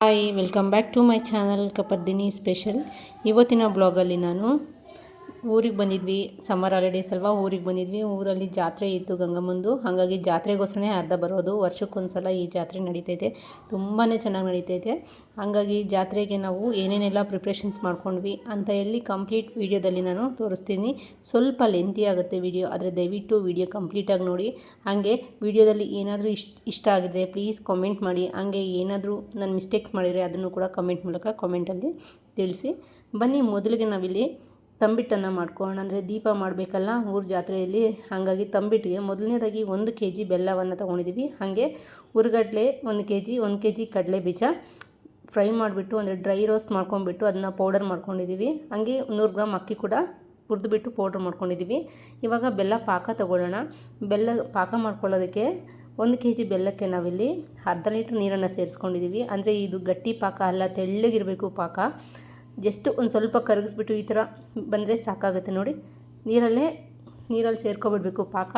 Hi welcome back to my channel Kapardini special ಇವತ್ತಿನ ಬ್ಲಾಗಲ್ಲಿ ನಾನು ಊರಿಗೆ ಬಂದಿದ್ವಿ. ಸಮ್ಮರ್ ಹಾಲಿಡೇಸ್ ಅಲ್ವಾ, ಊರಿಗೆ ಬಂದಿದ್ವಿ. ಊರಲ್ಲಿ ಜಾತ್ರೆ ಇತ್ತು ಗಂಗಮ್ಮಂದು. ಹಾಗಾಗಿ ಜಾತ್ರೆಗೋಸ್ಕರನೇ ಅರ್ಧ ಬರೋದು. ವರ್ಷಕ್ಕೊಂದ್ಸಲ ಈ ಜಾತ್ರೆ ನಡೀತೈತೆ. ತುಂಬಾ ಚೆನ್ನಾಗಿ ನಡೀತೈತೆ. ಹಾಗಾಗಿ ಜಾತ್ರೆಗೆ ನಾವು ಏನೇನೆಲ್ಲ ಪ್ರಿಪ್ರೇಷನ್ಸ್ ಮಾಡ್ಕೊಂಡ್ವಿ ಅಂತ ಹೇಳಿ ಕಂಪ್ಲೀಟ್ ವೀಡಿಯೋದಲ್ಲಿ ನಾನು ತೋರಿಸ್ತೀನಿ. ಸ್ವಲ್ಪ ಲೆಂತಿ ಆಗುತ್ತೆ ವಿಡಿಯೋ ಆದರೆ ದಯವಿಟ್ಟು ವಿಡಿಯೋ ಕಂಪ್ಲೀಟಾಗಿ ನೋಡಿ. ಹಾಗೆ ವಿಡಿಯೋದಲ್ಲಿ ಏನಾದರೂ ಇಷ್ಟ ಇಷ್ಟ ಆಗಿದ್ರೆ ಪ್ಲೀಸ್ ಕಾಮೆಂಟ್ ಮಾಡಿ. ಹಾಗೆ ಏನಾದರೂ ನಾನು ಮಿಸ್ಟೇಕ್ಸ್ ಮಾಡಿದರೆ ಅದನ್ನು ಕೂಡ ಕಮೆಂಟ್ ಮೂಲಕ ಕಾಮೆಂಟಲ್ಲಿ ತಿಳಿಸಿ. ಬನ್ನಿ, ಮೊದಲಿಗೆ ನಾವಿಲ್ಲಿ ತಂಬಿಟ್ಟನ್ನು ಮಾಡ್ಕೊಳ್ಳೋಣ. ಅಂದರೆ ದೀಪ ಮಾಡಬೇಕಲ್ಲ ಊರ ಜಾತ್ರೆಯಲ್ಲಿ. ಹಾಗಾಗಿ ತಂಬಿಟ್ಟಿಗೆ ಮೊದಲನೇದಾಗಿ ಒಂದು ಕೆ ಜಿ ಬೆಲ್ಲವನ್ನು ತೊಗೊಂಡಿದ್ದೀವಿ ಹಾಗೆ ಉರುಗಡ್ಲೆ ಒಂದು ಕೆ ಜಿ, ಒಂದು ಕೆ ಜಿ ಕಡಲೆ ಬೀಜ ಫ್ರೈ ಮಾಡಿಬಿಟ್ಟು, ಅಂದರೆ ಡ್ರೈ ರೋಸ್ಟ್ ಮಾಡ್ಕೊಂಡ್ಬಿಟ್ಟು ಅದನ್ನು ಪೌಡರ್ ಮಾಡ್ಕೊಂಡಿದ್ದೀವಿ ಹಾಗೆ ನೂರು ಗ್ರಾಮ್ ಅಕ್ಕಿ ಕೂಡ ಹುರಿದುಬಿಟ್ಟು ಪೌಡ್ರ್ ಮಾಡ್ಕೊಂಡಿದ್ದೀವಿ ಇವಾಗ ಬೆಲ್ಲ ಪಾಕ ತೊಗೊಳ್ಳೋಣ. ಬೆಲ್ಲ ಪಾಕ ಮಾಡ್ಕೊಳ್ಳೋದಕ್ಕೆ ಒಂದು ಕೆ ಜಿ ಬೆಲ್ಲಕ್ಕೆ ನಾವಿಲ್ಲಿ ಅರ್ಧ ಲೀಟ್ರ್ ನೀರನ್ನು ಸೇರಿಸ್ಕೊಂಡಿದ್ದೀವಿ ಅಂದರೆ ಇದು ಗಟ್ಟಿ ಪಾಕ ಅಲ್ಲ, ತೆಳ್ಳಗಿರಬೇಕು ಪಾಕ. ಜಸ್ಟ್ ಒಂದು ಸ್ವಲ್ಪ ಕರಗಿಸ್ಬಿಟ್ಟು ಈ ಥರ ಬಂದರೆ ಸಾಕಾಗುತ್ತೆ ನೋಡಿ. ನೀರಲ್ಲೇ, ನೀರಲ್ಲಿ ಸೇರ್ಕೊಬಿಡ್ಬೇಕು ಪಾಕ.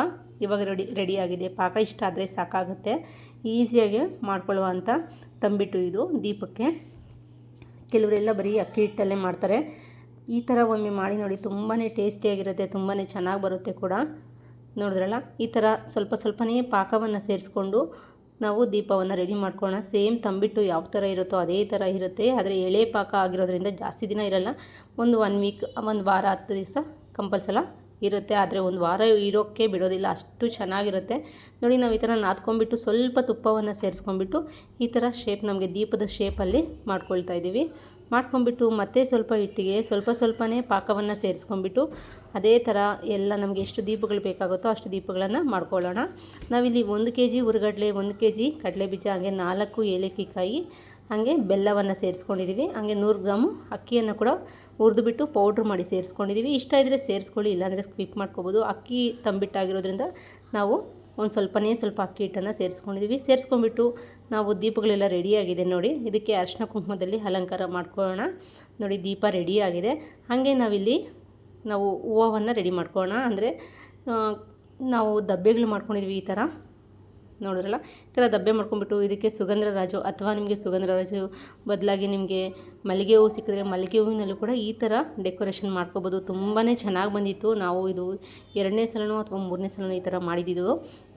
ಇವಾಗ ರೆಡಿ ರೆಡಿಯಾಗಿದೆ ಪಾಕ ಇಷ್ಟ ಆದರೆ ಸಾಕಾಗುತ್ತೆ. ಈಸಿಯಾಗಿ ಮಾಡ್ಕೊಳ್ಳುವಂಥ ತಂಬಿಟ್ಟು ಇದು ದೀಪಕ್ಕೆ. ಕೆಲವರೆಲ್ಲ ಬರೀ ಅಕ್ಕಿ ಹಿಟ್ಟಲ್ಲೇ ಮಾಡ್ತಾರೆ. ಈ ಥರ ಒಮ್ಮೆ ಮಾಡಿ ನೋಡಿ ತುಂಬಾ ಟೇಸ್ಟಿಯಾಗಿರುತ್ತೆ ತುಂಬಾ ಚೆನ್ನಾಗಿ ಬರುತ್ತೆ ಕೂಡ. ನೋಡಿದ್ರಲ್ಲ? ಈ ಥರ ಸ್ವಲ್ಪ ಸ್ವಲ್ಪನೇ ಪಾಕವನ್ನು ಸೇರಿಸ್ಕೊಂಡು ನಾವು ದೀಪವನ್ನು ರೆಡಿ ಮಾಡ್ಕೊಳ್ಳೋಣ. ಸೇಮ್ ತಂಬಿಟ್ಟು ಯಾವ ಥರ ಇರುತ್ತೋ ಅದೇ ಥರ ಇರುತ್ತೆ. ಆದರೆ ಎಳೆ ಪಾಕ ಆಗಿರೋದ್ರಿಂದ ಜಾಸ್ತಿ ದಿನ ಇರಲ್ಲ. ಒಂದು ಒನ್ ವೀಕ್ ಒಂದು ವಾರ, ಹತ್ತು ದಿವಸ ಕಂಪಲ್ಸಲ ಇರುತ್ತೆ, ಆದರೆ ಒಂದು ವಾರ ಇರೋಕ್ಕೆ ಬಿಡೋದಿಲ್ಲ, ಅಷ್ಟು ಚೆನ್ನಾಗಿರುತ್ತೆ. ನೋಡಿ, ನಾವು ಈ ಥರ ನಾದ್ಕೊಂಡ್ಬಿಟ್ಟು ಸ್ವಲ್ಪ ತುಪ್ಪವನ್ನು ಸೇರಿಸ್ಕೊಂಡ್ಬಿಟ್ಟು ಈ ಥರ ಶೇಪ್ ನಮಗೆ ದೀಪದ ಶೇಪಲ್ಲಿ ಮಾಡ್ಕೊಳ್ತಾ ಇದ್ದೀವಿ. ಮಾಡ್ಕೊಂಡ್ಬಿಟ್ಟು ಮತ್ತೆ ಸ್ವಲ್ಪ ಹಿಟ್ಟಿಗೆ ಸ್ವಲ್ಪ ಸ್ವಲ್ಪನೇ ಪಾಕವನ್ನು ಸೇರಿಸ್ಕೊಂಡ್ಬಿಟ್ಟು ಅದೇ ಥರ ಎಲ್ಲ ನಮಗೆ ಎಷ್ಟು ದೀಪಗಳು ಬೇಕಾಗುತ್ತೋ ಅಷ್ಟು ದೀಪಗಳನ್ನು ಮಾಡ್ಕೊಳ್ಳೋಣ. ನಾವಿಲ್ಲಿ ಒಂದು ಕೆ ಜಿ ಉರುಗಡ್ಲೆ ಒಂದು ಕೆ ಜಿ ಕಡಲೆ ಬೀಜ ಹಾಗೆ ನಾಲ್ಕು ಏಲಕ್ಕಿ ಕಾಯಿ, ಹಾಗೆ ಬೆಲ್ಲವನ್ನು ಸೇರಿಸ್ಕೊಂಡಿದ್ದೀವಿ ಹಾಗೆ ನೂರು ಗ್ರಾಮು ಅಕ್ಕಿಯನ್ನು ಕೂಡ ಹುರಿದುಬಿಟ್ಟು ಪೌಡ್ರ್ ಮಾಡಿ ಸೇರಿಸ್ಕೊಂಡಿದ್ದೀವಿ ಇಷ್ಟ ಇದ್ದರೆ ಸೇರಿಸ್ಕೊಳ್ಳಿ, ಇಲ್ಲಾಂದರೆ ಸ್ಕಿಪ್ ಮಾಡ್ಕೋಬೋದು. ಅಕ್ಕಿ ತಂಬಿಟ್ಟಾಗಿರೋದ್ರಿಂದ ನಾವು ಒಂದು ಸ್ವಲ್ಪನೇ ಸ್ವಲ್ಪ ಅಕ್ಕಿ ಹಿಟ್ಟನ್ನು ಸೇರಿಸ್ಕೊಂಡಿದ್ದೀವಿ ಸೇರಿಸ್ಕೊಂಡ್ಬಿಟ್ಟು ನಾವು ದೀಪಗಳೆಲ್ಲ ರೆಡಿಯಾಗಿದೆ ನೋಡಿ. ಇದಕ್ಕೆ ಅರಿಶಿನ ಕುಂಕುಮದಲ್ಲಿ ಅಲಂಕಾರ ಮಾಡ್ಕೊಳ್ಳೋಣ. ನೋಡಿ, ದೀಪ ರೆಡಿಯಾಗಿದೆ. ಹಾಗೆ ನಾವಿಲ್ಲಿ ನಾವು ಹೂವನ್ನು ರೆಡಿ ಮಾಡ್ಕೊಳ್ಳೋಣ. ಅಂದರೆ ನಾವು ದಬ್ಬೆಗಳು ಮಾಡ್ಕೊಂಡಿದ್ವಿ ಈ ಥರ ನೋಡಿದ್ರಲ್ಲ? ಈ ಥರ ದಬ್ಬೆ ಮಾಡ್ಕೊಂಡ್ಬಿಟ್ಟು ಇದಕ್ಕೆ ಸುಗಂಧ ರಾಜು ಅಥವಾ ನಿಮಗೆ ಸುಗಂಧ ರಾಜು ಬದಲಾಗಿ ನಿಮಗೆ ಮಲ್ಲಿಗೆ ಹೂವು ಸಿಕ್ಕಿದ್ರೆ ಮಲ್ಲಿಗೆ ಹೂವಿನಲ್ಲೂ ಕೂಡ ಈ ಥರ ಡೆಕೋರೇಷನ್ ಮಾಡ್ಕೋಬೋದು. ತುಂಬಾ ಚೆನ್ನಾಗಿ ಬಂದಿತ್ತು. ನಾವು ಇದು ಎರಡನೇ ಸಲನೂ ಅಥವಾ ಮೂರನೇ ಸಲನೂ ಈ ಥರ ಮಾಡಿದ್ದು.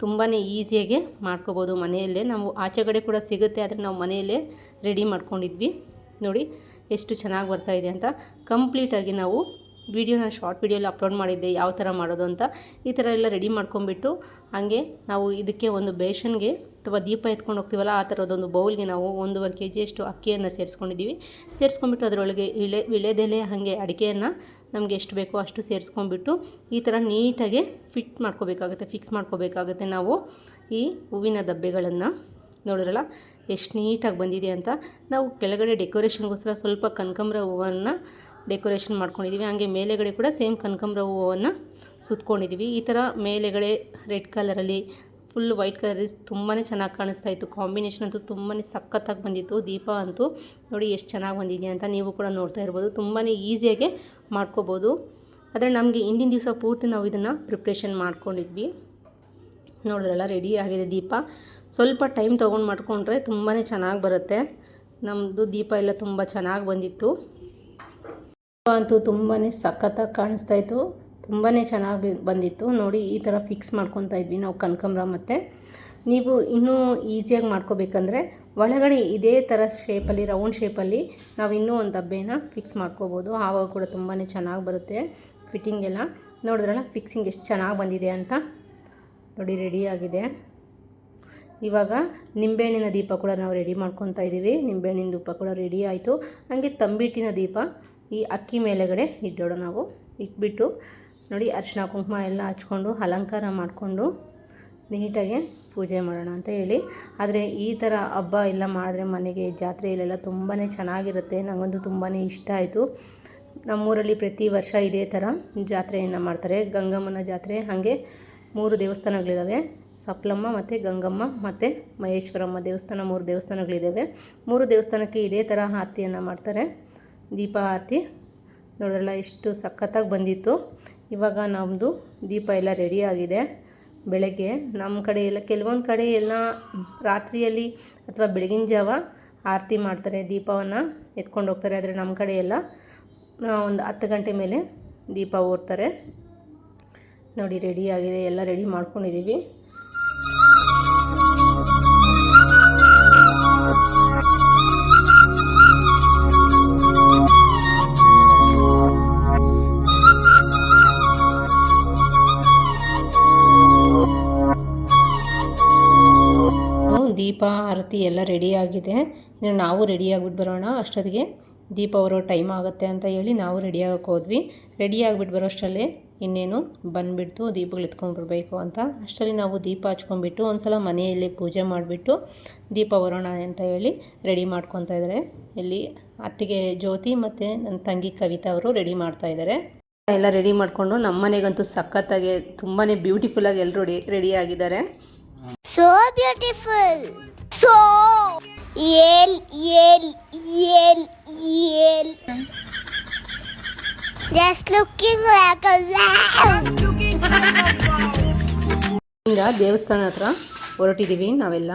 ತುಂಬಾ ಈಸಿಯಾಗಿ ಮಾಡ್ಕೋಬೋದು. ಮನೆಯಲ್ಲೇ ನಾವು ಆಚೆ ಕಡೆ ಕೂಡ ಸಿಗುತ್ತೆ, ಆದರೆ ನಾವು ಮನೆಯಲ್ಲೇ ರೆಡಿ ಮಾಡ್ಕೊಂಡಿದ್ವಿ. ನೋಡಿ, ಎಷ್ಟು ಚೆನ್ನಾಗಿ ಬರ್ತಾಯಿದೆ ಅಂತ. ಕಂಪ್ಲೀಟಾಗಿ ನಾವು ವೀಡಿಯೋನ ಶಾರ್ಟ್ ವಿಡಿಯೋಲಿ ಅಪ್ಲೋಡ್ ಮಾಡಿದ್ದೆ ಯಾವ ಥರ ಮಾಡೋದು ಅಂತ ಈ ಥರ ಎಲ್ಲ ರೆಡಿ ಮಾಡ್ಕೊಂಬಿಟ್ಟು ಹಾಗೆ ನಾವು ಇದಕ್ಕೆ ಒಂದು ಬೇಷನ್ಗೆ ಅಥವಾ ದೀಪ ಎತ್ಕೊಂಡು ಹೋಗ್ತೀವಲ್ಲ ಆ ಥರದೊಂದು ಬೌಲ್ಗೆ ನಾವು ಒಂದೂವರೆ ಕೆ ಜಿಯಷ್ಟು ಅಕ್ಕಿಯನ್ನು ಸೇರಿಸ್ಕೊಂಡಿದ್ದೀವಿ. ಸೇರಿಸ್ಕೊಂಡ್ಬಿಟ್ಟು ಅದರೊಳಗೆ ಇಳೆ ವಿಳೆದೆಲೆ ಹಾಗೆ ಅಡಿಕೆಯನ್ನು ನಮಗೆ ಎಷ್ಟು ಬೇಕೋ ಅಷ್ಟು ಸೇರಿಸ್ಕೊಂಡ್ಬಿಟ್ಟು ಈ ಥರ ನೀಟಾಗಿ ಫಿಟ್ ಮಾಡ್ಕೋಬೇಕಾಗುತ್ತೆ, ಫಿಕ್ಸ್ ಮಾಡ್ಕೋಬೇಕಾಗುತ್ತೆ ನಾವು ಈ ಹೂವಿನ ದಬ್ಬೆಗಳನ್ನು. ನೋಡಿದ್ರಲ್ಲ ಎಷ್ಟು ನೀಟಾಗಿ ಬಂದಿದೆ ಅಂತ. ನಾವು ಕೆಳಗಡೆ ಡೆಕೋರೇಷನ್ಗೋಸ್ಕರ ಸ್ವಲ್ಪ ಕನಕಾಂಬ್ರ ಹೂವನ್ನು ಡೆಕೋರೇಷನ್ ಮಾಡ್ಕೊಂಡಿದ್ದೀವಿ ಹಾಗೆ ಮೇಲೆಗಡೆ ಕೂಡ ಸೇಮ್ ಕನಕಾಂಬ್ರ ಹೂವನ್ನು ಸುತ್ಕೊಂಡಿದ್ದೀವಿ ಈ ಥರ ಮೇಲೆಗಡೆ ರೆಡ್ ಕಲರಲ್ಲಿ ಫುಲ್ ವೈಟ್ ಕಲರ್ ತುಂಬಾ ಚೆನ್ನಾಗಿ ಕಾಣಿಸ್ತಾ ಇತ್ತು. ಕಾಂಬಿನೇಷನ್ ಅಂತೂ ತುಂಬಾ ಸಖತ್ತಾಗಿ ಬಂದಿತ್ತು. ದೀಪ ಅಂತೂ ನೋಡಿ ಎಷ್ಟು ಚೆನ್ನಾಗಿ ಬಂದಿದೆ ಅಂತ ನೀವು ಕೂಡ ನೋಡ್ತಾ ಇರ್ಬೋದು. ತುಂಬಾ ಈಸಿಯಾಗೆ ಮಾಡ್ಕೋಬೋದು. ಆದರೆ ನಮಗೆ ಹಿಂದಿನ ದಿವಸ ಪೂರ್ತಿ ನಾವು ಇದನ್ನು ಪ್ರಿಪ್ರೇಷನ್ ಮಾಡ್ಕೊಂಡಿದ್ವಿ. ನೋಡಿದ್ರಲ್ಲ, ರೆಡಿ ಆಗಿದೆ ದೀಪ. ಸ್ವಲ್ಪ ಟೈಮ್ ತೊಗೊಂಡು ಮಾಡಿಕೊಂಡ್ರೆ ತುಂಬಾ ಚೆನ್ನಾಗಿ ಬರುತ್ತೆ. ನಮ್ಮದು ದೀಪ ಎಲ್ಲ ತುಂಬ ಚೆನ್ನಾಗಿ ಬಂದಿತ್ತು. ಅಂತೂ ತುಂಬಾ ಸಖತ್ತಾಗಿ ಕಾಣಿಸ್ತಾ ಇತ್ತು. ತುಂಬಾ ಚೆನ್ನಾಗಿ ಬಂದಿತ್ತು. ನೋಡಿ, ಈ ಥರ ಫಿಕ್ಸ್ ಮಾಡ್ಕೊತಾ ಇದ್ವಿ ನಾವು ಕನಕಂಬ್ರ ಮತ್ತು. ನೀವು ಇನ್ನೂ ಈಸಿಯಾಗಿ ಮಾಡ್ಕೋಬೇಕಂದ್ರೆ ಒಳಗಡೆ ಇದೇ ಥರ ಶೇಪಲ್ಲಿ ರೌಂಡ್ ಶೇಪಲ್ಲಿ ನಾವು ಇನ್ನೂ ಒಂದು ದಬ್ಬೆನ ಫಿಕ್ಸ್ ಮಾಡ್ಕೋಬೋದು. ಆವಾಗ ಕೂಡ ತುಂಬಾ ಚೆನ್ನಾಗಿ ಬರುತ್ತೆ ಫಿಟ್ಟಿಂಗ್ ಎಲ್ಲ. ನೋಡಿದ್ರಲ್ಲ ಫಿಕ್ಸಿಂಗ್ ಎಷ್ಟು ಚೆನ್ನಾಗಿ ಬಂದಿದೆ ಅಂತ. ನೋಡಿ ರೆಡಿಯಾಗಿದೆ ಇವಾಗ ನಿಂಬೆಹಣ್ಣಿನ ದೀಪ ಕೂಡ ನಾವು ರೆಡಿ ಮಾಡ್ಕೊತಾ ಇದ್ದೀವಿ ನಿಂಬೆಹಣ್ಣಿನ ದೀಪ ಕೂಡ ರೆಡಿ ಆಯಿತು. ಹಾಗೆ ತಂಬಿಟ್ಟಿನ ದೀಪ ಈ ಅಕ್ಕಿ ಮೇಲೆಗಡೆ ಇಡೋಣ ನಾವು. ಇಟ್ಬಿಟ್ಟು ನೋಡಿ ಅರಿಶಿನ ಕುಂಕುಮ ಎಲ್ಲ ಹಚ್ಕೊಂಡು ಅಲಂಕಾರ ಮಾಡಿಕೊಂಡು ನೀಟಾಗಿ ಪೂಜೆ ಮಾಡೋಣ ಅಂತ ಹೇಳಿ. ಆದರೆ ಈ ಥರ ಹಬ್ಬ ಎಲ್ಲ ಮಾಡಿದ್ರೆ ಮನೆಗೆ ಜಾತ್ರೆಯಲ್ಲೆಲ್ಲ ತುಂಬಾ ಚೆನ್ನಾಗಿರುತ್ತೆ. ನನಗಂತೂ ತುಂಬಾ ಇಷ್ಟ ಆಯಿತು. ನಮ್ಮೂರಲ್ಲಿ ಪ್ರತಿ ವರ್ಷ ಇದೇ ಥರ ಜಾತ್ರೆಯನ್ನು ಮಾಡ್ತಾರೆ. ಗಂಗಮ್ಮನ ಜಾತ್ರೆ ಹಾಗೆ ಮೂರು ದೇವಸ್ಥಾನಗಳಿದ್ದಾವೆ ಸಪ್ಲಮ್ಮ ಮತ್ತು ಗಂಗಮ್ಮ ಮತ್ತು ಮಹೇಶ್ವರಮ್ಮ ದೇವಸ್ಥಾನ ಮೂರು ದೇವಸ್ಥಾನಗಳಿದ್ದಾವೆ ಮೂರು ದೇವಸ್ಥಾನಕ್ಕೆ ಇದೇ ಥರ ಆರತಿಯನ್ನು ಮಾಡ್ತಾರೆ. ದೀಪ ಆರತಿ. ನೋಡಿದ್ರಲ್ಲ ಎಷ್ಟು ಸಖತ್ತಾಗಿ ಬಂದಿತ್ತು. ಇವಾಗ ನಮ್ಮದು ದೀಪ ಎಲ್ಲ ರೆಡಿಯಾಗಿದೆ ಬೆಳಗ್ಗೆ ನಮ್ಮ ಕಡೆ ಎಲ್ಲ, ಕೆಲವೊಂದು ಕಡೆ ಎಲ್ಲ ರಾತ್ರಿಯಲ್ಲಿ ಅಥವಾ ಬೆಳಗಿನ ಜಾವ ಆರತಿ ಮಾಡ್ತಾರೆ, ದೀಪವನ್ನು ಎತ್ಕೊಂಡು ಹೋಗ್ತಾರೆ. ಆದರೆ ನಮ್ಮ ಕಡೆ ಎಲ್ಲ ಒಂದು ಹತ್ತು ಗಂಟೆ ಮೇಲೆ ದೀಪ ಓರ್ತಾರೆ. ನೋಡಿ ರೆಡಿಯಾಗಿದೆ ಎಲ್ಲ ರೆಡಿ ಮಾಡ್ಕೊಂಡಿದ್ದೀವಿ ಆರತಿ ಎಲ್ಲ ರೆಡಿಯಾಗಿದೆ ಇನ್ನು ನಾವು ರೆಡಿಯಾಗ್ಬಿಟ್ಟು ಬರೋಣ. ಅಷ್ಟೊತ್ತಿಗೆ ದೀಪ ಬರೋ ಟೈಮ್ ಆಗುತ್ತೆ ಅಂತ ಹೇಳಿ ನಾವು ರೆಡಿಯಾಗಕ್ಕೆ ಹೋದ್ವಿ. ರೆಡಿ ಆಗಿಬಿಟ್ಟು ಬರೋ ಅಷ್ಟರಲ್ಲೇ ಇನ್ನೇನು ಬಂದುಬಿಡ್ತು, ದೀಪಗಳು ಎತ್ಕೊಂಡು ಅಂತ. ಅಷ್ಟರಲ್ಲಿ ನಾವು ದೀಪ ಹಚ್ಕೊಂಡ್ಬಿಟ್ಟು ಒಂದು ಸಲ ಮನೆಯಲ್ಲಿ ಪೂಜೆ ಮಾಡಿಬಿಟ್ಟು ದೀಪ ಬರೋಣ ಅಂತ ಹೇಳಿ ರೆಡಿ ಮಾಡ್ಕೊತಾ ಇದ್ದಾರೆ ಇಲ್ಲಿ ಅತ್ತಿಗೆ ಜ್ಯೋತಿ ಮತ್ತು ನನ್ನ ತಂಗಿ ಕವಿತಾ ಅವರು ರೆಡಿ ಮಾಡ್ತಾ ಇದ್ದಾರೆ ಎಲ್ಲ ರೆಡಿ ಮಾಡಿಕೊಂಡು ನಮ್ಮ ಮನೆಗಂತೂ ಸಖತ್ತಾಗಿ ತುಂಬಾ ಬ್ಯೂಟಿಫುಲ್ಲಾಗಿ ಎಲ್ಲರೂ ರೆಡಿ ರೆಡಿ ಆಗಿದ್ದಾರೆ. So beautiful. So yell, yell, yell, yell. Just looking like a lamb. ಈಗ ದೇವಸ್ಥಾನ ಹತ್ರ ಹೊರಟಿದ್ದೀವಿ ನಾವೆಲ್ಲ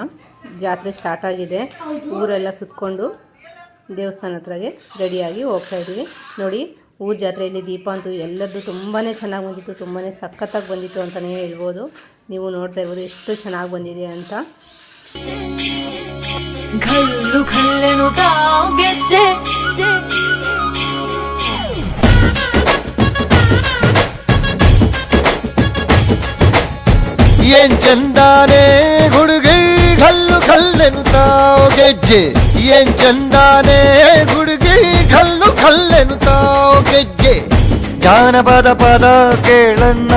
ಜಾತ್ರೆ ಸ್ಟಾರ್ಟ್ ಆಗಿದೆ ಊರೆಲ್ಲ ಸುತ್ತಕೊಂಡು ದೇವಸ್ಥಾನ ಹತ್ರಗೆ ರೆಡಿಯಾಗಿ ಹೋಗ್ತಾ ಇದ್ದೀವಿ ನೋಡಿ ಊರ ಜಾತ್ರೆಯಲ್ಲಿ ದೀಪ ಅಂತೂ ಎಲ್ಲರದ್ದು ತುಂಬಾ ಚೆನ್ನಾಗಿ ಬಂದಿತ್ತು ತುಂಬಾ ಸಖತ್ತಾಗಿ ಬಂದಿತ್ತು ಅಂತಲೇ ಹೇಳ್ಬೋದು. ನೀವು ನೋಡ್ತಾ ಇರ್ಬೋದು ಎಷ್ಟು ಚೆನ್ನಾಗಿ ಬಂದಿದೆ ಅಂತ. ಘಲ್ಲು ಘಲ್ಲೆನು ತಾವ್ ಗೆಜ್ಜೆ. ಏನ್ ಚಂದಾನೆ ಹುಡುಗಿ ಕಲ್ಲು ಕಲ್ಲೆನು ತಾವು ಗೆಜ್ಜೆ. ಏನ್ ಚಂದಾನೆ ಹುಡುಗಿ ಕಲ್ಲು ಕಲ್ಲೆನು ತಾವು ಗೆಜ್ಜೆ. ಜಾನಪದ ಪದ ಕೇಳನ್ನ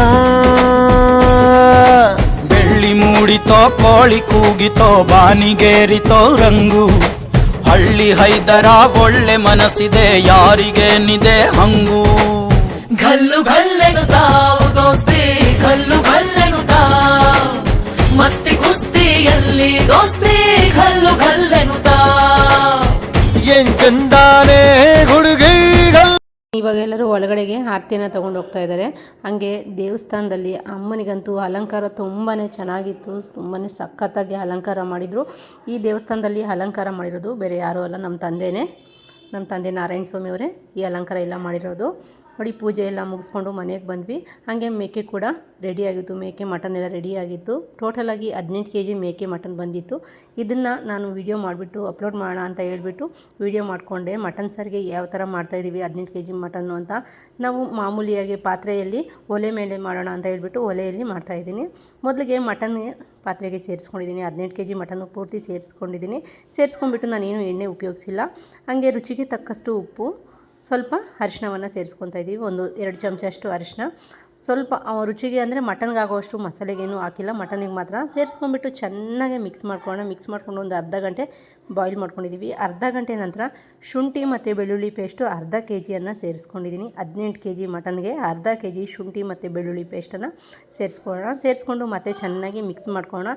ಬೆಳ್ಳಿ ಮೂಡಿತೋ ಕೋಳಿ ಕೂಗಿತೋ ಬಾನಿಗೇರಿತೋ ರಂಗು. ಹಳ್ಳಿ ಹೈದರ ಒಳ್ಳೆ ಮನಸ್ಸಿದೆ ಯಾರಿಗೇನಿದೆ ಹಂಗು. ಘಲ್ಲು ಘಲ್ಲೆನು ತಾವು ದೋಸ್ತಿ ಘಲ್ಲು ಘಲ್ಲೆನು ತಾ ಮಸ್ತಿ ಕುಸ್ತಿಯಲ್ಲಿ ದೋಸ್ತಿ. ಕಲ್ಲು ಇವಾಗ ಎಲ್ಲರೂ ಒಳಗಡೆಗೆ ಆರತಿಯನ್ನು ತಗೊಂಡು ಹೋಗ್ತಾ ಇದ್ದಾರೆ ಹಾಗೆ ದೇವಸ್ಥಾನದಲ್ಲಿ ಅಮ್ಮನಿಗಂತೂ ಅಲಂಕಾರ ತುಂಬಾ ಚೆನ್ನಾಗಿತ್ತು. ತುಂಬಾ ಸಖತ್ತಾಗಿ ಅಲಂಕಾರ ಮಾಡಿದರು. ಈ ದೇವಸ್ಥಾನದಲ್ಲಿ ಅಲಂಕಾರ ಮಾಡಿರೋದು ಬೇರೆ ಯಾರೂ ಅಲ್ಲ ನಮ್ಮ ತಂದೆನೇ. ನಮ್ಮ ತಂದೆ ನಾರಾಯಣ ಸ್ವಾಮಿ ಅವರೇ ಈ ಅಲಂಕಾರ ಎಲ್ಲ ಮಾಡಿರೋದು. ನೋಡಿ ಪೂಜೆ ಎಲ್ಲ ಮುಗಿಸ್ಕೊಂಡು ಮನೆಗೆ ಬಂದ್ವಿ. ಹಾಗೆ ಮೇಕೆ ಕೂಡ ರೆಡಿಯಾಗಿತ್ತು ಮೇಕೆ ಮಟನ್ ಎಲ್ಲ ರೆಡಿಯಾಗಿತ್ತು ಟೋಟಲಾಗಿ ಹದಿನೆಂಟು ಕೆ ಜಿ ಮೇಕೆ ಮಟನ್ ಬಂದಿತ್ತು. ಇದನ್ನು ನಾನು ವಿಡಿಯೋ ಮಾಡಿಬಿಟ್ಟು ಅಪ್ಲೋಡ್ ಮಾಡೋಣ ಅಂತ ಹೇಳ್ಬಿಟ್ಟು ವಿಡಿಯೋ ಮಾಡಿಕೊಂಡೆ. ಮಟನ್ ಸಾರಿಗೆ ಯಾವ ಥರ ಮಾಡ್ತಾಯಿದ್ದೀವಿ ಹದಿನೆಂಟು ಕೆ ಜಿ ಮಟನ್ನು ಅಂತ. ನಾವು ಮಾಮೂಲಿಯಾಗಿ ಪಾತ್ರೆಯಲ್ಲಿ ಒಲೆ ಮೇಲೆ ಮಾಡೋಣ ಅಂತ ಹೇಳ್ಬಿಟ್ಟು ಒಲೆಯಲ್ಲಿ ಮಾಡ್ತಾಯಿದ್ದೀನಿ ಮೊದಲಿಗೆ ಮಟನ್ ಪಾತ್ರೆಗೆ ಸೇರಿಸ್ಕೊಂಡಿದ್ದೀನಿ. ಹದಿನೆಂಟು ಕೆ ಜಿ ಮಟನ್ನು ಪೂರ್ತಿ ಸೇರಿಸ್ಕೊಂಡಿದ್ದೀನಿ. ಸೇರಿಸ್ಕೊಂಡ್ಬಿಟ್ಟು ನಾನೇನು ಎಣ್ಣೆ ಉಪಯೋಗಿಸಿಲ್ಲ. ಹಾಗೆ ರುಚಿಗೆ ತಕ್ಕಷ್ಟು ಉಪ್ಪು ಸ್ವಲ್ಪ ಅರಿಶಿಣವನ್ನು ಸೇರಿಸ್ಕೊತಾ ಇದ್ದೀವಿ. ಒಂದು ಎರಡು ಚಮಚ ಅಷ್ಟು ಅರಿಶಿನ ಸ್ವಲ್ಪ ರುಚಿಗೆ ಅಂದರೆ ಮಟನ್ಗೆ ಆಗೋಷ್ಟು ಮಸಾಲೆಗೇನು ಹಾಕಿಲ್ಲ. ಮಟನಿಗೆ ಮಾತ್ರ ಸೇರಿಸ್ಕೊಂಡ್ಬಿಟ್ಟು ಚೆನ್ನಾಗಿ ಮಿಕ್ಸ್ ಮಾಡ್ಕೊಳ್ಳೋಣ. ಮಿಕ್ಸ್ ಮಾಡ್ಕೊಂಡು ಒಂದು ಅರ್ಧ ಗಂಟೆ ಬಾಯ್ಲ್ ಮಾಡ್ಕೊಂಡಿದ್ದೀವಿ ಅರ್ಧ ಗಂಟೆ ನಂತರ ಶುಂಠಿ ಮತ್ತು ಬೆಳ್ಳುಳ್ಳಿ ಪೇಸ್ಟು ಅರ್ಧ ಕೆ ಜಿಯನ್ನು ಸೇರಿಸ್ಕೊಂಡಿದ್ದೀನಿ ಹದಿನೆಂಟು ಕೆ ಜಿ ಮಟನ್ಗೆ ಅರ್ಧ ಕೆ ಜಿ ಶುಂಠಿ ಮತ್ತು ಬೆಳ್ಳುಳ್ಳಿ ಪೇಸ್ಟನ್ನು ಸೇರಿಸ್ಕೊಳ್ಳೋಣ. ಸೇರಿಸ್ಕೊಂಡು ಮತ್ತೆ ಚೆನ್ನಾಗಿ ಮಿಕ್ಸ್ ಮಾಡ್ಕೊಳ್ಳೋಣ.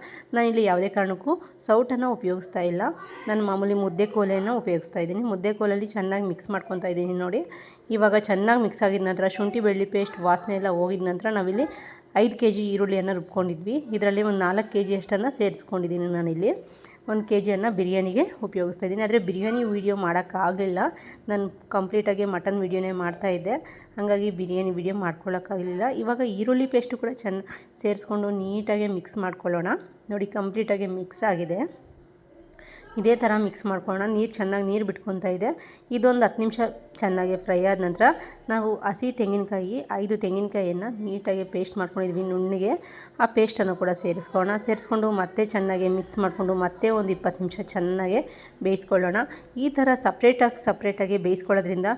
ಇಲ್ಲಿ ಯಾವುದೇ ಕಾರಣಕ್ಕೂ ಸೌಟನ್ನು ಉಪಯೋಗಿಸ್ತಾ ಇಲ್ಲ. ನಾನು ಮಾಮೂಲಿ ಮುದ್ದೆ ಕೋಲೆಯನ್ನು ಉಪಯೋಗಿಸ್ತಾ ಇದ್ದೀನಿ. ಮುದ್ದೆ ಕೋಲಲ್ಲಿ ಚೆನ್ನಾಗಿ ಮಿಕ್ಸ್ ಮಾಡ್ಕೊತಾ ಇದ್ದೀನಿ ನೋಡಿ. ಇವಾಗ ಚೆನ್ನಾಗಿ ಮಿಕ್ಸ್ ಆಗಿದ ನಂತರ ಶುಂಠಿ, ಬೆಳ್ಳಿ ಪೇಸ್ಟ್ ವಾಸನೆ ಎಲ್ಲ ಹೋಗಿದ ನಂತರ ನಾವಿಲ್ಲಿ ಐದು ಕೆ ಜಿ ಈರುಳ್ಳಿಯನ್ನು ರುಬ್ಕೊಂಡಿದ್ವಿ. ಇದರಲ್ಲಿ ಒಂದು ನಾಲ್ಕು ಕೆ ಜಿಯಷ್ಟನ್ನು ಸೇರಿಸ್ಕೊಂಡಿದ್ದೀನಿ ನಾನಿಲ್ಲಿ. ಒಂದು ಕೆ ಜಿಯನ್ನು ಬಿರಿಯಾನಿಗೆ ಉಪಯೋಗಿಸ್ತಾ ಇದ್ದೀನಿ ಆದರೆ ಬಿರಿಯಾನಿ ವೀಡಿಯೋ ಮಾಡೋಕ್ಕಾಗಲಿಲ್ಲ ನಾನು ಕಂಪ್ಲೀಟಾಗಿ ಮಟನ್ ವೀಡಿಯೋನೇ ಮಾಡ್ತಾಯಿದ್ದೆ ಹಾಗಾಗಿ ಬಿರಿಯಾನಿ ವೀಡಿಯೋ ಮಾಡ್ಕೊಳ್ಳೋಕ್ಕಾಗಲಿಲ್ಲ ಇವಾಗ ಈರುಳ್ಳಿ ಪೇಸ್ಟು ಕೂಡ ಚೆನ್ನ ಸೇರಿಸ್ಕೊಂಡು ನೀಟಾಗಿ ಮಿಕ್ಸ್ ಮಾಡ್ಕೊಳ್ಳೋಣ. ನೋಡಿ ಕಂಪ್ಲೀಟಾಗಿ ಮಿಕ್ಸ್ ಆಗಿದೆ. ಇದೇ ಥರ ಮಿಕ್ಸ್ ಮಾಡ್ಕೊಳ್ಳೋಣ. ನೀರು ಚೆನ್ನಾಗಿ ನೀರು ಬಿಟ್ಕೊತಾ ಇದೆ. ಇದೊಂದು ಹತ್ತು ನಿಮಿಷ ಚೆನ್ನಾಗಿ ಫ್ರೈ ಆದ ನಂತರ ನಾವು ಹಸಿ ತೆಂಗಿನಕಾಯಿ, ಐದು ತೆಂಗಿನಕಾಯಿಯನ್ನು ನೀಟಾಗಿ ಪೇಸ್ಟ್ ಮಾಡ್ಕೊಂಡಿದ್ವಿ ನುಣ್ಣಿಗೆ. ಆ ಪೇಸ್ಟನ್ನು ಕೂಡ ಸೇರಿಸ್ಕೊಳ್ಳೋಣ. ಸೇರಿಸ್ಕೊಂಡು ಮತ್ತೆ ಚೆನ್ನಾಗಿ ಮಿಕ್ಸ್ ಮಾಡಿಕೊಂಡು ಮತ್ತೆ ಒಂದು ಇಪ್ಪತ್ತು ನಿಮಿಷ ಚೆನ್ನಾಗಿ ಬೇಯಿಸ್ಕೊಳ್ಳೋಣ. ಈ ಥರ ಸಪ್ರೇಟಾಗಿ ಸಪ್ರೇಟಾಗಿ ಬೇಯಿಸ್ಕೊಳ್ಳೋದ್ರಿಂದ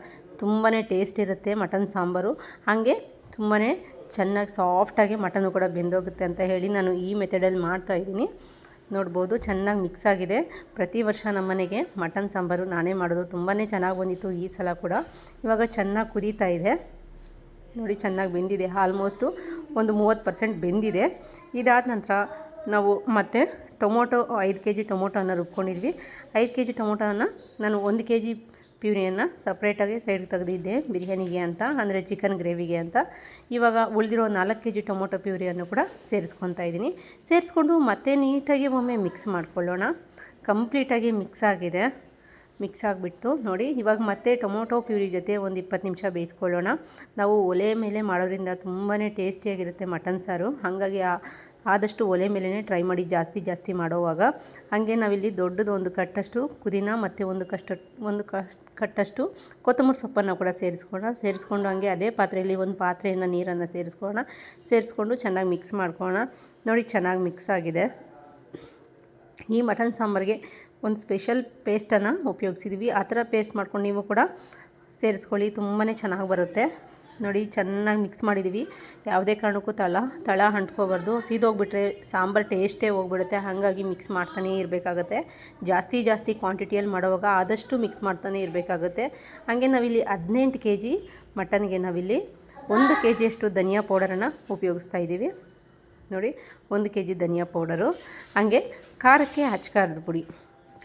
ತುಂಬಾ ಟೇಸ್ಟ್ ಇರುತ್ತೆ ಮಟನ್ ಸಾಂಬಾರು. ಹಾಗೆ ತುಂಬಾ ಚೆನ್ನಾಗಿ ಸಾಫ್ಟಾಗಿ ಮಟನ್ನು ಕೂಡ ಬೆಂದೋಗುತ್ತೆ ಅಂತ ಹೇಳಿ ನಾನು ಈ ಮೆಥಡಲ್ಲಿ ಮಾಡ್ತಾಯಿದ್ದೀನಿ ನೋಡ್ಬೋದು, ಚೆನ್ನಾಗಿ ಮಿಕ್ಸ್ ಆಗಿದೆ. ಪ್ರತಿ ವರ್ಷ ನಮ್ಮನೆಗೆ ಮಟನ್ ಸಾಂಬಾರು ನಾನೇ ಮಾಡೋದು. ತುಂಬಾ ಚೆನ್ನಾಗಿ ಬಂದಿತ್ತು ಈ ಸಲ ಕೂಡ. ಇವಾಗ ಚೆನ್ನಾಗಿ ಕುದೀತಾ ಇದೆ. ನೋಡಿ, ಚೆನ್ನಾಗಿ ಬೆಂದಿದೆ. ಆಲ್ಮೋಸ್ಟು ಒಂದು ಮೂವತ್ತು ಪರ್ಸೆಂಟ್ ಬೆಂದಿದೆ. ಇದಾದ ನಂತರ ನಾವು ಮತ್ತೆ ಟೊಮೊಟೊ ಐದು ಕೆ ಜಿ ಟೊಮೊಟೊನ ರುಬ್ಕೊಂಡಿದ್ವಿ. ಐದು ಕೆ ಜಿ ಟೊಮೊಟೊನ ನಾನು ಒಂದು ಕೆ ಜಿ ಪ್ಯೂರಿಯನ್ನು ಸಪ್ರೇಟಾಗಿ ಸೈಡ್ಗೆ ತೆಗೆದಿದ್ದೆ, ಬಿರಿಯಾನಿಗೆ ಅಂತ, ಅಂದರೆ ಚಿಕನ್ ಗ್ರೇವಿಗೆ ಅಂತ. ಇವಾಗ ಉಳಿದಿರೋ ನಾಲ್ಕು ಕೆ ಜಿ ಟೊಮೊಟೊ ಪ್ಯೂರಿಯನ್ನು ಕೂಡ ಸೇರಿಸ್ಕೊತಾ ಇದ್ದೀನಿ. ಸೇರಿಸ್ಕೊಂಡು ಮತ್ತೆ ನೀಟಾಗಿ ಒಮ್ಮೆ ಮಿಕ್ಸ್ ಮಾಡ್ಕೊಳ್ಳೋಣ. ಕಂಪ್ಲೀಟಾಗಿ ಮಿಕ್ಸ್ ಆಗಿದೆ. ಮಿಕ್ಸ್ ಆಗಿಬಿಟ್ಟು ನೋಡಿ, ಇವಾಗ ಮತ್ತೆ ಟೊಮೊಟೊ ಪ್ಯೂರಿ ಜೊತೆ ಒಂದು ಇಪ್ಪತ್ತು ನಿಮಿಷ ಬೇಯಿಸ್ಕೊಳ್ಳೋಣ. ನಾವು ಒಲೆ ಮೇಲೆ ಮಾಡೋದ್ರಿಂದ ತುಂಬಾ ಟೇಸ್ಟಿಯಾಗಿರುತ್ತೆ ಮಟನ್ ಸಾರು. ಹಾಗಾಗಿ ಆ- ಆದಷ್ಟು ಒಲೆ ಮೇಲೇ ಟ್ರೈ ಮಾಡಿ ಜಾಸ್ತಿ ಜಾಸ್ತಿ ಮಾಡೋವಾಗ. ಹಾಗೆ ನಾವಿಲ್ಲಿ ದೊಡ್ಡದು ಒಂದು ಕಟ್ಟಷ್ಟು ಪುದೀನ ಮತ್ತು ಒಂದು ಕಷ್ಟ, ಒಂದು ಕಟ್ಟಷ್ಟು ಕೊತ್ತಂಬರಿ ಸೊಪ್ಪನ್ನು ಕೂಡ ಸೇರಿಸ್ಕೊಳ್ಳೋಣ ಸೇರಿಸ್ಕೊಂಡು ಹಾಗೆ ಅದೇ ಪಾತ್ರೆಯಲ್ಲಿ ಒಂದು ಪಾತ್ರೆಯನ್ನು ನೀರನ್ನು ಸೇರಿಸ್ಕೊಳ್ಳೋಣ ಸೇರಿಸ್ಕೊಂಡು ಚೆನ್ನಾಗಿ ಮಿಕ್ಸ್ ಮಾಡ್ಕೊಳ್ಳೋಣ ನೋಡಿ ಚೆನ್ನಾಗಿ ಮಿಕ್ಸ್ ಆಗಿದೆ. ಈ ಮಟನ್ ಸಾಂಬಾರಿಗೆ ಒಂದು ಸ್ಪೆಷಲ್ ಪೇಸ್ಟನ್ನು ಉಪಯೋಗಿಸಿದ್ವಿ. ಆ ಥರ ಪೇಸ್ಟ್ ಮಾಡ್ಕೊಂಡು ನೀವು ಕೂಡ ಸೇರಿಸ್ಕೊಳ್ಳಿ. ತುಂಬಾ ಚೆನ್ನಾಗಿ ಬರುತ್ತೆ. ನೋಡಿ, ಚೆನ್ನಾಗಿ ಮಿಕ್ಸ್ ಮಾಡಿದ್ದೀವಿ ಯಾವುದೇ ಕಾರಣಕ್ಕೂ ತಳ ತಳ ಅಂಟ್ಕೋಬಾರ್ದು. ಸೀದೋಗ್ಬಿಟ್ರೆ ಸಾಂಬಾರು ಟೇಸ್ಟೇ ಹೋಗ್ಬಿಡುತ್ತೆ. ಹಾಗಾಗಿ ಮಿಕ್ಸ್ ಮಾಡ್ತಾನೇ ಇರಬೇಕಾಗತ್ತೆ. ಜಾಸ್ತಿ ಜಾಸ್ತಿ ಕ್ವಾಂಟಿಟಿಯಲ್ಲಿ ಮಾಡುವಾಗ ಆದಷ್ಟು ಮಿಕ್ಸ್ ಮಾಡ್ತಾನೆ ಇರಬೇಕಾಗುತ್ತೆ. ಹಾಗೆ ನಾವಿಲ್ಲಿ ಹದಿನೆಂಟು ಕೆ ಜಿ ಮಟನ್ಗೆ ನಾವಿಲ್ಲಿ ಒಂದು ಕೆ ಜಿಯಷ್ಟು ಧನಿಯಾ ಪೌಡರನ್ನು ಉಪಯೋಗಿಸ್ತಾ ಇದ್ದೀವಿ. ನೋಡಿ, ಒಂದು ಕೆ ಜಿ ಧನಿಯಾ ಪೌಡರು. ಹಾಗೆ ಖಾರಕ್ಕೆ ಹಚ್ಕಾರದ ಪುಡಿ.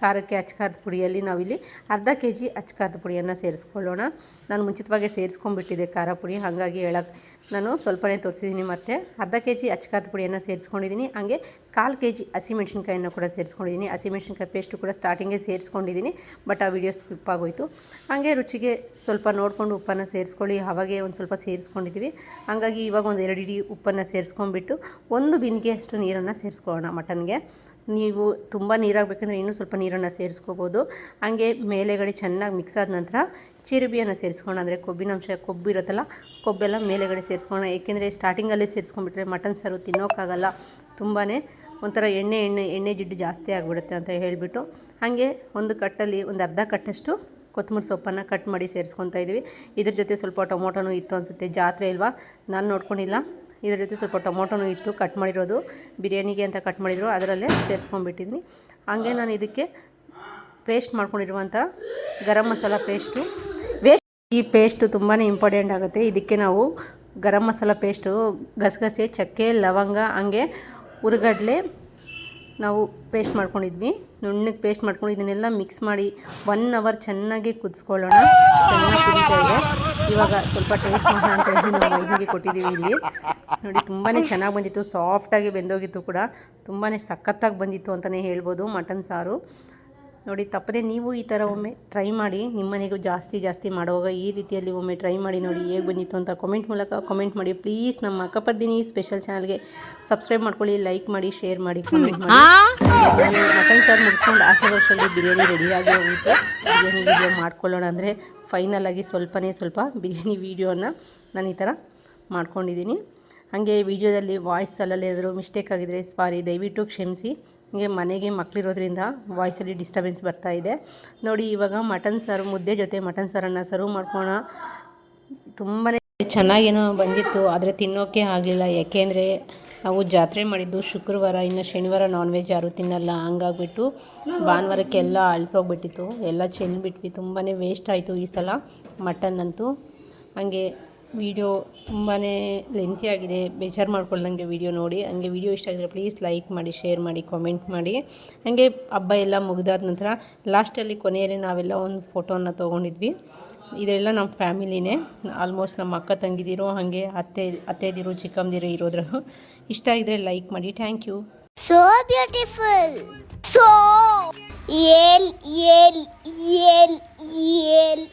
ಖಾರಕ್ಕೆ ಅಚ್ಕಾರದ ಪುಡಿಯಲ್ಲಿ ನಾವಿಲ್ಲಿ ಅರ್ಧ ಕೆ ಜಿ ಅಚ್ಕಾರದ ಪುಡಿಯನ್ನು ಸೇರಿಸ್ಕೊಳ್ಳೋಣ. ನಾನು ಮುಂಚಿತವಾಗೇ ಸೇರಿಸ್ಕೊಂಡ್ಬಿಟ್ಟಿದ್ದೆ ಖಾರ ಪುಡಿ, ಹಾಗಾಗಿ ಹೇಳಕ್ಕೆ ನಾನು ಸ್ವಲ್ಪನೇ ತೋರಿಸಿದ್ದೀನಿ ಮತ್ತು ಅರ್ಧ ಕೆ ಜಿ ಅಚ್ಚಕಾದ ಪುಡಿಯನ್ನು ಸೇರಿಸ್ಕೊಂಡಿದ್ದೀನಿ. ಹಾಗೆ ಕಾಲು ಕೆ ಜಿ ಹಸಿಮೆಣ್ಸಿನ್ಕಾಯನ್ನು ಕೂಡ ಸೇರಿಸ್ಕೊಂಡಿದ್ದೀನಿ. ಹಸಿಮೆಣ್ಸಿನ್ಕಾಯಿ ಪೇಸ್ಟು ಕೂಡ ಸ್ಟಾರ್ಟಿಂಗೇ ಸೇರಿಸ್ಕೊಂಡಿದ್ದೀನಿ, ಬಟ್ ಆ ವಿಡಿಯೋ ಸ್ಕಿಪ್ ಆಗೋಯಿತು. ಹಾಗೆ ರುಚಿಗೆ ಸ್ವಲ್ಪ ನೋಡಿಕೊಂಡು ಉಪ್ಪನ್ನು ಸೇರಿಸ್ಕೊಳ್ಳಿ. ಅವಾಗೆ ಒಂದು ಸ್ವಲ್ಪ ಸೇರಿಸ್ಕೊಂಡಿದ್ದೀವಿ. ಹಾಗಾಗಿ ಇವಾಗ ಒಂದು ಎರಡು ಇಡೀ ಉಪ್ಪನ್ನು ಸೇರಿಸ್ಕೊಂಡ್ಬಿಟ್ಟು ಒಂದು ಬಿನ್ಗೆ ಅಷ್ಟು ನೀರನ್ನು ಸೇರಿಸ್ಕೊಳ್ಳೋಣ ಮಟನ್ಗೆ. ನೀವು ತುಂಬ ನೀರಾಗಬೇಕಂದ್ರೆ ಇನ್ನೂ ಸ್ವಲ್ಪ ನೀರನ್ನು ಸೇರಿಸ್ಕೋಬೋದು. ಹಾಗೆ ಮೇಲೆಗಡೆ ಚೆನ್ನಾಗಿ ಮಿಕ್ಸ್ ಆದ ನಂತರ ಚಿರುಬಿಯನ್ನು ಸೇರಿಸ್ಕೊಂಡು ಅಂದರೆ ಕೊಬ್ಬಿನಂಶ ಕೊಬ್ಬು ಇರುತ್ತಲ್ಲ, ಕೊಬ್ಬೆಲ್ಲ ಮೇಲೆಗಡೆ ಸೇರಿಸ್ಕೊಂಡು ಏಕೆಂದರೆ ಸ್ಟಾರ್ಟಿಂಗಲ್ಲೇ ಸೇರಿಸ್ಕೊಂಡ್ಬಿಟ್ರೆ ಮಟನ್ ಸಾರು ತಿನ್ನೋಕ್ಕಾಗಲ್ಲ. ತುಂಬಾ ಒಂಥರ ಎಣ್ಣೆ ಎಣ್ಣೆ ಎಣ್ಣೆ ಜಿಡ್ಡು ಜಾಸ್ತಿ ಆಗಿಬಿಡುತ್ತೆ ಅಂತ ಹೇಳಿಬಿಟ್ಟು ಹಾಗೆ ಒಂದು ಕಟ್ಟಲ್ಲಿ, ಒಂದು ಅರ್ಧ ಕಟ್ಟಷ್ಟು ಕೊತ್ತಂಬರಿ ಸೊಪ್ಪನ್ನು ಕಟ್ ಮಾಡಿ ಸೇರಿಸ್ಕೊತಾ ಇದ್ದೀವಿ. ಇದ್ರ ಜೊತೆ ಸ್ವಲ್ಪ ಟೊಮೊಟೊನೂ ಇತ್ತು ಅನಿಸುತ್ತೆ. ಜಾತ್ರೆ ಇಲ್ವಾ ನಾನು ನೋಡ್ಕೊಂಡಿಲ್ಲ. ಇದ್ರ ಜೊತೆ ಸ್ವಲ್ಪ ಟೊಮೊಟೊನೂ ಇತ್ತು ಕಟ್ ಮಾಡಿರೋದು. ಬಿರಿಯಾನಿಗೆ ಅಂತ ಕಟ್ ಮಾಡಿದ್ರು, ಅದರಲ್ಲೇ ಸೇರಿಸ್ಕೊಂಡ್ಬಿಟ್ಟಿದ್ದೀನಿ ಹಾಗೆ ನಾನು ಇದಕ್ಕೆ ಪೇಸ್ಟ್ ಮಾಡ್ಕೊಂಡಿರುವಂಥ ಗರಂ ಮಸಾಲ ಪೇಸ್ಟು ಈ ಪೇಸ್ಟು ತುಂಬಾ ಇಂಪಾರ್ಟೆಂಟ್ ಆಗುತ್ತೆ. ಇದಕ್ಕೆ ನಾವು ಗರಂ ಮಸಾಲ ಪೇಸ್ಟು ಗಸಗಸೆ, ಚಕ್ಕೆ, ಲವಂಗ, ಹಾಗೆ ಉರ್ಗಡ್ಲೆ ನಾವು ಪೇಸ್ಟ್ ಮಾಡ್ಕೊಂಡಿದ್ವಿ. ನುಣ್ಣಗೆ ಪೇಸ್ಟ್ ಮಾಡ್ಕೊಂಡು ಇದನ್ನೆಲ್ಲ ಮಿಕ್ಸ್ ಮಾಡಿ ಒನ್ ಅವರ್ ಚೆನ್ನಾಗಿ ಕುದಿಸ್ಕೊಳ್ಳೋಣ. ಚೆನ್ನಾಗಿ ಇದೆ. ಇವಾಗ ಸ್ವಲ್ಪ ಟೇಸ್ಟ್ ಮಾಡೋಣ ಅಂತ ಹೇಳಿ ನಾವು ಹಿಂಗೆ ಕೊಟ್ಟಿದ್ದೀವಿ ಇಲ್ಲಿ. ನೋಡಿ ತುಂಬಾ ಚೆನ್ನಾಗಿ ಬಂದಿತ್ತು. ಸಾಫ್ಟಾಗಿ ಬೆಂದೋಗಿತ್ತು ಕೂಡ. ತುಂಬಾ ಸಖತ್ತಾಗಿ ಬಂದಿತ್ತು ಅಂತಲೇ ಹೇಳ್ಬೋದು ಮಟನ್ ಸಾರು. ನೋಡಿ ತಪ್ಪದೆ ನೀವು ಈ ಥರ ಒಮ್ಮೆ ಟ್ರೈ ಮಾಡಿ ನಿಮ್ಮನೆಗೂ ಜಾಸ್ತಿ ಜಾಸ್ತಿ ಮಾಡುವಾಗ ಈ ರೀತಿಯಲ್ಲಿ ಒಮ್ಮೆ ಟ್ರೈ ಮಾಡಿ ನೋಡಿ ಹೇಗೆ ಬಂದಿತ್ತು ಅಂತ ಕಾಮೆಂಟ್ ಮೂಲಕ ಕಾಮೆಂಟ್ ಮಾಡಿ. ಪ್ಲೀಸ್ ನಮ್ಮ ಅಕ್ಕಪರ್ದಿನಿ ಸ್ಪೆಷಲ್ ಚಾನಲ್ಗೆ ಸಬ್ಸ್ಕ್ರೈಬ್ ಮಾಡ್ಕೊಳ್ಳಿ ಲೈಕ್ ಮಾಡಿ ಶೇರ್ ಮಾಡಿ ಕಮೆಂಟ್ ಮಾಡಿ. ಮಟನ್ ಸಾರು ಮುಗಿಸ್ಕೊಂಡು ಆಚೆ ವರ್ಷದಲ್ಲಿ ಬಿರಿಯಾನಿ ರೆಡಿಯಾಗಿ ಹೋಗುತ್ತೆ. ಬಿರಿಯಾನಿ ವೀಡಿಯೋ ಮಾಡ್ಕೊಳ್ಳೋಣ ಅಂದರೆ ಫೈನಲ್ ಆಗಿ ಸ್ವಲ್ಪನೇ ಸ್ವಲ್ಪ ಬಿರಿಯಾನಿ ವೀಡಿಯೋನ ನಾನು ಈ ಥರ ಮಾಡ್ಕೊಂಡಿದ್ದೀನಿ. ಹಾಗೆ ವಿಡಿಯೋದಲ್ಲಿ ವಾಯ್ಸ್ ಅಲ್ಲಲ್ಲಿ ಏನಾದರೂ ಮಿಸ್ಟೇಕ್ ಆಗಿದ್ದರೆ ಸಾರಿ ದಯವಿಟ್ಟು ಕ್ಷಮಿಸಿ. ಹಾಗೆ ಮನೆಗೆ ಮಕ್ಕಳಿರೋದ್ರಿಂದ ವಾಯ್ಸಲ್ಲಿ ಡಿಸ್ಟರ್ಬೆನ್ಸ್ ಬರ್ತಾ ಇದೆ. ನೋಡಿ, ಇವಾಗ ಮಟನ್ ಸಾರು, ಮುದ್ದೆ ಜೊತೆ ಮಟನ್ ಸಾರನ್ನು ಸರ್ವ್ ಮಾಡ್ಕೋಣ ತುಂಬಾ ಚೆನ್ನಾಗೇನೋ ಬಂದಿತ್ತು, ಆದರೆ ತಿನ್ನೋಕ್ಕೆ ಆಗಲಿಲ್ಲ. ಯಾಕೆಂದರೆ ನಾವು ಜಾತ್ರೆ ಮಾಡಿದ್ದು ಶುಕ್ರವಾರ, ಇನ್ನು ಶನಿವಾರ ನಾನ್ ವೆಜ್ ಯಾರು ತಿನ್ನಲ್ಲ. ಹಂಗಾಗ್ಬಿಟ್ಟು ಭಾನುವಾರಕ್ಕೆಲ್ಲ ಅಳಿಸೋಗ್ಬಿಟ್ಟಿತ್ತು. ಎಲ್ಲ ಚೆಲ್ಬಿಟ್ವಿ. ತುಂಬಾ ವೇಸ್ಟ್ ಆಯಿತು ಈ ಸಲ ಮಟನ್ ಅಂತೂ. ಹಾಗೆ ವಿಡಿಯೋ ತುಂಬಾ ಲೆಂತಿ ಆಗಿದೆ. ಬೇಜಾರು ಮಾಡ್ಕೊಳ್ದಂಗೆ ವಿಡಿಯೋ ನೋಡಿ. ಹಂಗೆ ವಿಡಿಯೋ ಇಷ್ಟ ಆಗಿದ್ರೆ ಪ್ಲೀಸ್ ಲೈಕ್ ಮಾಡಿ ಶೇರ್ ಮಾಡಿ ಕಾಮೆಂಟ್ ಮಾಡಿ. ಹಾಗೆ ಹಬ್ಬ ಎಲ್ಲ ಮುಗಿದಾದ ನಂತರ ಲಾಸ್ಟಲ್ಲಿ ಕೊನೆಯಲ್ಲಿ ನಾವೆಲ್ಲ ಒಂದು ಫೋಟೋನ ತೊಗೊಂಡಿದ್ವಿ. ಇದೆಲ್ಲ ನಮ್ಮ ಫ್ಯಾಮಿಲಿನೇ. ಆಲ್ಮೋಸ್ಟ್ ನಮ್ಮ ಅಕ್ಕ ತಂಗಿದಿರು, ಹಾಗೆ ಅತ್ತೆ, ಅತ್ತೆದಿರು, ಚಿಕ್ಕಮ್ಮದಿರು ಇರೋದ್ರ. ಇಷ್ಟ ಆಗಿದ್ರೆ ಲೈಕ್ ಮಾಡಿ. Thank you so beautiful so ಏಲ್ ಏಲ್ ಏಲ್ yell.